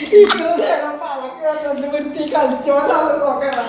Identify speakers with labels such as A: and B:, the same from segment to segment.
A: ഇത്ര നേരം പഴക്കം വൃത്തി കളിച്ചോണ്ടാവും നോക്കണം.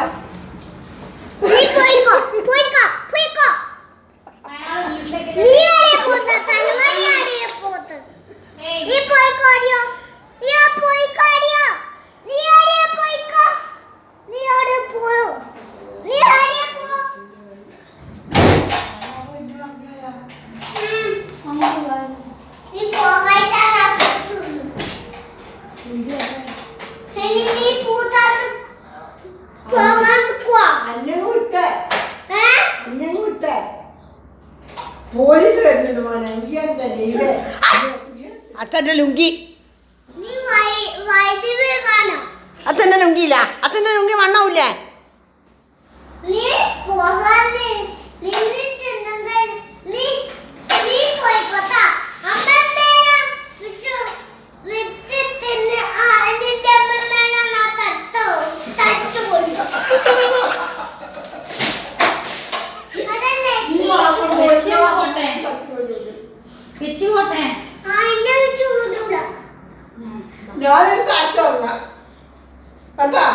A: Yeah. പോലീസ്
B: അച്ഛന്റെ ലുങ്കി. അച്ഛന്റെ ലുങ്കിയില്ല അച്ഛന്റെ ലുങ്കി
A: മണ്ണാവൂലേ
C: വെച്ച് പോട്ടെ
A: ഞാനൊരു താറ്റോള കേട്ടാ?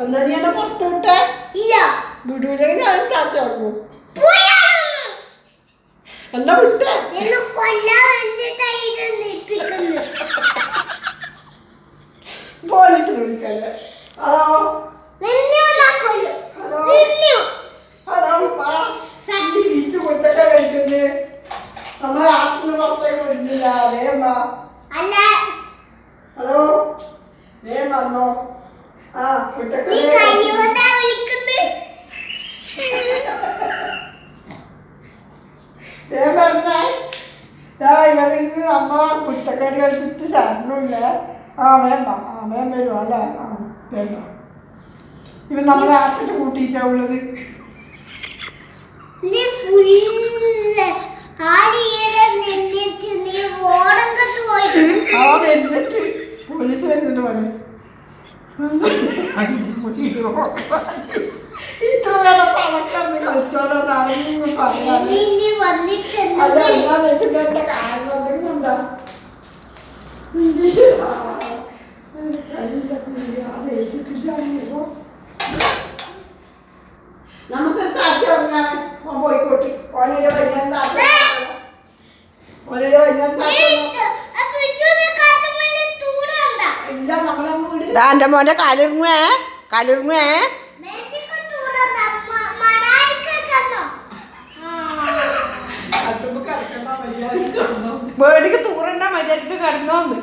A: എന്നാ നീ എന്നെ പുറത്ത് വിട്ടേ. വിടൂലെങ്കിൽ ഞാൻ താച്ചോളൂ എന്നാ വിട്ടേ. പോലീസിനെ വിളിക്കല്ലേ? ഇവരുടെ അമ്മ കുറ്റക്കാരി കളിച്ചിട്ട് ശരണമില്ല ആ വേണ്ട ആ വേം വരും അല്ലേ? ആ. വേണ്ട. ഇവൻ നമ്മൾ ആസിഡ് കൂട്ടിയിട്ടാ ഉള്ളത്. പോലീസ് വരുന്നുണ്ട് പറഞ്ഞു ഇത്ര നേരം പണക്കറിന് കളിച്ചോരോ
D: നാളെ പറയാം.
A: അതെന്താ
D: കാരണം
A: എന്താ അത് എഴുതിക്കിട്ടാണെങ്കിൽ ഇപ്പോൾ നമുക്കൊരു താച്ച പറഞ്ഞാണ് ഓൻ പോയിക്കോട്ടെ. ഓനൊരു വലിയ താച്ച ഓനൊരു വലിയ ഇല്ല നമ്മളെ വീട്. ദാന്റെ മോന്റെ കാലിറങ്ങുവേ കാലിറങ്ങുവേ
B: വേടിക്ക് തൂറണ്ട മര്യാദയ്ക്ക് കടന്നോന്ന്.